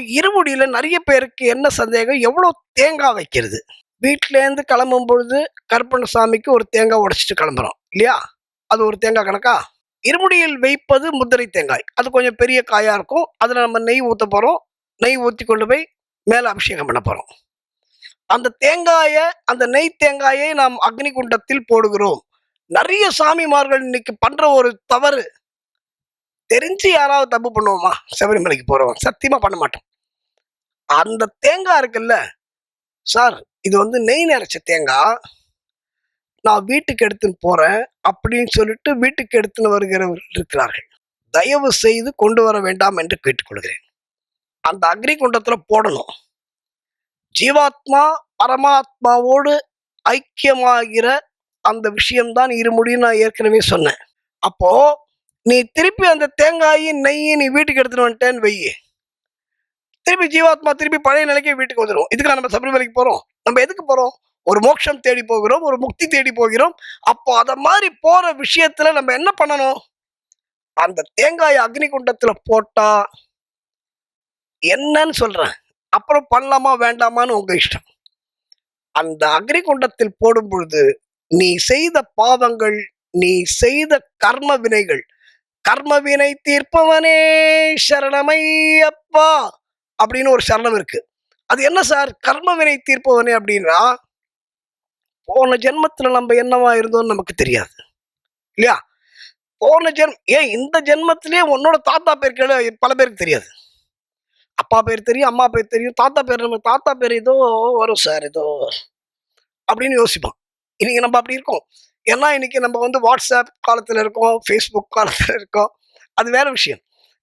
இருமுடியில நிறைய பேருக்கு என்ன சந்தேகம்? எவ்வளோ தேங்காய் வைக்கிறது? வீட்டிலேருந்து கிளம்பும் பொழுது கருப்பண்ணசாமிக்கு ஒரு தேங்காய் உடைச்சிட்டு கிளம்புறோம் இல்லையா? அது ஒரு தேங்காய் கணக்கா? இருமுடியில் வைப்பது முத்திரை தேங்காய். அது கொஞ்சம் பெரிய காயாக இருக்கும். அதில் நம்ம நெய் ஊற்ற போகிறோம் நெய் ஊற்றி கொண்டு போய் மேலே அபிஷேகம் பண்ண போகிறோம் அந்த தேங்காயை அந்த நெய் தேங்காயை நாம் அக்னி குண்டத்தில் போடுகிறோம். நிறைய சாமிமார்கள் இன்னைக்கு பண்ற ஒரு தவறு. தெரிஞ்சு யாராவது தப்பு பண்ணுவோமா? சபரிமலைக்கு போறோம் சத்தியமா பண்ண மாட்டோம் அந்த தேங்காய் இருக்குல்ல சார் இது வந்து நெய் நிறைச்ச தேங்காய் நான் வீட்டுக்கு எடுத்துன்னு போறேன் அப்படின்னு சொல்லிட்டு வீட்டுக்கு எடுத்துன்னு வருகிறவர்கள் இருக்கிறார்கள். தயவு செய்து கொண்டு வர வேண்டாம் என்று கேட்டுக்கொள்கிறேன். அந்த அக்னி குண்டத்தில் போடணும். ஜீவாத்மா பரமாத்மாவோடு ஐக்கியமாகிற அந்த விஷயம்தான் இருமுடின்னு நான் ஏற்கனவே சொன்னேன். அப்போ நீ திருப்பி அந்த தேங்காயும் நெய்யும் நீ வீட்டுக்கு எடுத்துன்னு வந்துட்டேன்னு வெய்யி திருப்பி ஜீவாத்மா திருப்பி பழைய நிலைக்கு வீட்டுக்கு வந்துடும் இதுக்கு நம்ம சபரிமலைக்கு போறோம். நம்ம எதுக்கு போறோம்? ஒரு மோட்சம் தேடி போகிறோம் ஒரு முக்தி தேடி போகிறோம். அப்போ அதை மாதிரி போற விஷயத்துல நம்ம என்ன பண்ணணும்? அந்த தேங்காய் அக்னி குண்டத்துல போட்டா என்னன்னு சொல்கிறேன் அப்புறம் பண்ணலாமா வேண்டாமான்னு உங்க இஷ்டம். அந்த அக்னி குண்டத்தில் போடும் பொழுது நீ செய்த பாவங்கள் நீ செய்த கர்ம வினைகள் கர்ம வினை தீர்ப்பவனே சரணமையப்பா. அப்படின்னு ஒரு சரணம் இருக்கு. அது என்ன சார்? கர்ம வினை தீர்ப்பவனே அப்படின்னா போன ஜென்மத்தில் நம்ம என்னவா இருந்தோம்னு நமக்கு தெரியாது. இல்லையா? போன ஜென்ம ஏன் இந்த ஜென்மத்திலே உன்னோட தாத்தா பேர் கேளு பல பேருக்கு தெரியாது. அப்பா பேர் தெரியும் அம்மா பேர் தெரியும் தாத்தா பேர் நம்ம தாத்தா பேர் ஏதோ வரும் சார் ஏதோ. அப்படின்னு யோசிப்பான். இன்னைக்கு நம்ம அப்படி இருக்கோம். ஏன்னா இன்னைக்கு நம்ம வந்து வாட்ஸ்அப் காலத்தில் இருக்கோம் ஃபேஸ்புக் காலத்தில் இருக்கோம். அது வேற விஷயம்.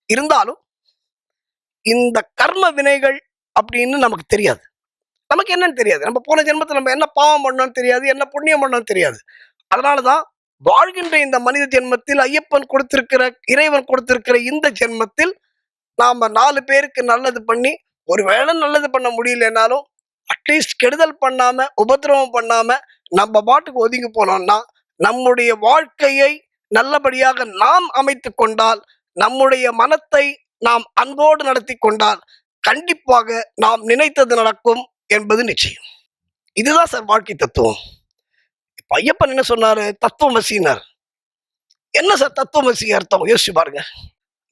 இருந்தாலும் இந்த கர்ம வினைகள் அப்படின்னு நமக்கு தெரியாது. நமக்கு என்னன்னு தெரியாது. நம்ம போன ஜென்மத்தில் நம்ம என்ன பாவம் பண்ணோம்னு தெரியாது என்ன புண்ணியம் பண்ணோம்னு தெரியாது. அதனால தான் வாழ்கின்ற இந்த மனித ஜென்மத்தில் ஐயப்பன் கொடுத்திருக்கிற இறைவன் கொடுத்திருக்கிற இந்த ஜென்மத்தில் நாம் நாலு பேருக்கு நல்லது பண்ணி ஒரு வேளை நல்லது பண்ண முடியலனாலும் அட்லீஸ்ட் கெடுதல் பண்ணாமல் உபத்திரவம் பண்ணாமல் நம்ம பாட்டுக்கு ஒதுங்கி போனோம்னா நம்முடைய வாழ்க்கையை நல்லபடியாக நாம் அமைத்து கொண்டால் நம்முடைய மனத்தை நாம் அன்போடு நடத்தி கொண்டால் கண்டிப்பாக நாம் நினைத்தது நடக்கும் என்பது நிச்சயம். இதுதான் சார் வாழ்க்கை தத்துவம். இப்போ ஐயப்பன் என்ன சொன்னாரு? தத்துவமசினார் என்ன சார் தத்துவமசி அர்த்தம்? யோசிச்சு பாருங்க.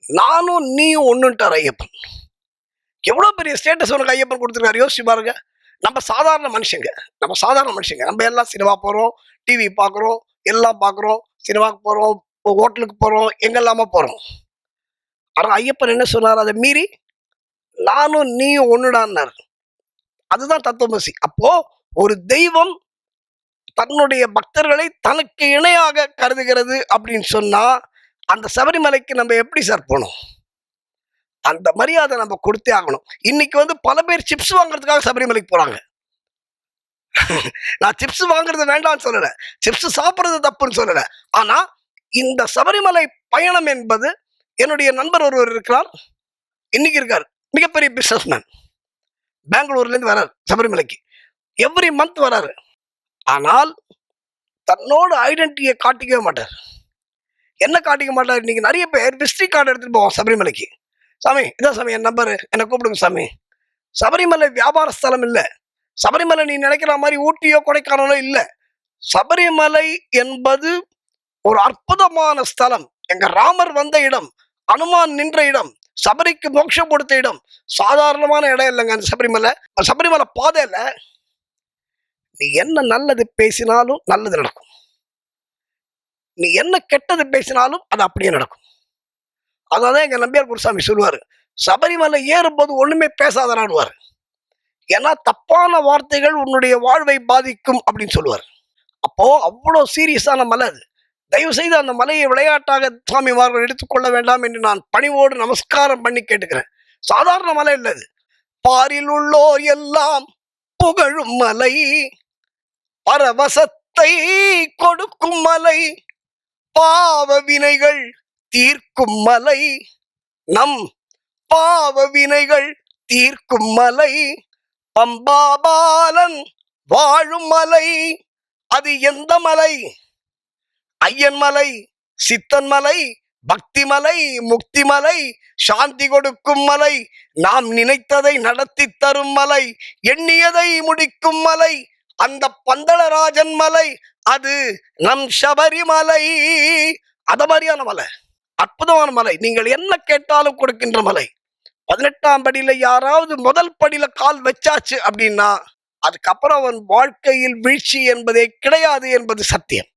நானும் நீயும் ஒன்றுன்ட்டார் ஐயப்பன். எவ்வளவு பெரிய ஸ்டேட்டஸ் உனக்கு ஐயப்பன் கொடுத்துருக்காரு? யோசிச்சு பாருங்க. நம்ம சாதாரண மனுஷங்க. நம்ம சாதாரண மனுஷங்க. நம்ம எல்லாம் சினிமா போறோம் டிவி பார்க்குறோம் எல்லாம் பார்க்குறோம் சினிமாவுக்கு போறோம் ஹோட்டலுக்கு போறோம் எங்கெல்லாமோ போறோம். ஆனால் ஐயப்பன் என்ன சொன்னார்? அதை மீறி நானும் நீயும் ஒன்றுடான்னார் அதுதான் தத்துவமசி. அப்போ ஒரு தெய்வம் தன்னுடைய பக்தர்களை தனக்கு இணையாக கருதுகிறது அப்படின்னு சொன்னா அந்த சபரிமலைக்கு நம்ம எப்படி சார் போனோம் அந்த மரியாதை நம்ம கொடுத்தே ஆகணும். இன்னைக்கு வந்து பல பேர் சிப்ஸ் வாங்குறதுக்காக சபரிமலைக்கு போறாங்க. நான் சிப்ஸ் வாங்குறது வேண்டாம்னு சொல்லலை. சிப்ஸ் சாப்பிட்றது தப்புன்னு சொல்லலை. ஆனால் இந்த சபரிமலை பயணம் என்பது என்னுடைய நண்பர் ஒருவர் இருக்கிறார். இன்னைக்கு இருக்கார். மிகப்பெரிய பிஸ்னஸ் மேன் பெங்களூர்லேருந்து வரார் சபரிமலைக்கு. எவ்ரி மந்த் வராரு. ஆனால் தன்னோட ஐடென்டிட்டியை காட்டிக்கவே மாட்டார். என்ன காட்டிக்க மாட்டார்? இன்னைக்கு நிறைய பேர் விசிட்டிங் கார்டு எடுத்துகிட்டு போவோம் சபரிமலைக்கு. சாமி இதான் சாமி என் நம்பரு என்னை கூப்பிடுங்க சாமி. சபரிமலை வியாபார ஸ்தலம் இல்லை. சபரிமலை நீ நினைக்கிற மாதிரி ஊட்டியோ கொடைக்கானலோ இல்லை. சபரிமலை என்பது ஒரு அற்புதமான ஸ்தலம். எங்க ராமர் வந்த இடம் அனுமான் நின்ற இடம் சபரிக்கு மோட்சம் கொடுத்த இடம் சாதாரணமான இடம் இல்லைங்க அந்த சபரிமலை. சபரிமலை பாதையில் நீ என்ன நல்லது பேசினாலும் நல்லது நடக்கும். நீ என்ன கெட்டது பேசினாலும் அது அப்படியே நடக்கும். அதான் எங்கள் நம்பியார் குருசாமி சொல்லுவார் சபரிமலை ஏறும்போது ஒன்றுமே பேசாதனாடுவார். ஏன்னா தப்பான வார்த்தைகள் உன்னுடைய வாழ்வை பாதிக்கும் அப்படின்னு சொல்லுவார். அப்போது அவ்வளோ சீரியஸான மலை அது. தயவு செய்து அந்த மலையை விளையாட்டாக சுவாமிமார்கள் எடுத்துக்கொள்ள வேண்டாம் என்று நான் பணிவோடு நமஸ்காரம் பண்ணி கேட்டுக்கிறேன். சாதாரண மலை இல்லை பாரில் உள்ளோர் எல்லாம் புகழும் மலை. பரவசத்தை கொடுக்கும் மலை. பாவ வினைகள் தீர்க்கும் மலை. நம் பாவ வினைகள் தீர்க்கும் மலை. பம்பாபாலன் வாழும் மலை. அது எந்த மலை? ஐயன் மலை சித்தன் மலை பக்தி மலை முக்தி மலை சாந்தி கொடுக்கும் மலை நாம் நினைத்ததை நடத்தி தரும் மலை எண்ணியதை முடிக்கும் மலை அந்த பந்தளராஜன் மலை அது நம் சபரிமலை. அத மாதிரியான மலை அற்புதமான மலை. நீங்கள் என்ன கேட்டாலும் கொடுக்கின்ற மலை. பதினெட்டாம் படியில யாராவது முதல் படியில கால் வச்சாச்சு அப்படின்னா அதுக்கப்புறம் அவன் வாழ்க்கையில் வீழ்ச்சி என்பதே கிடையாது என்பது சத்தியம்.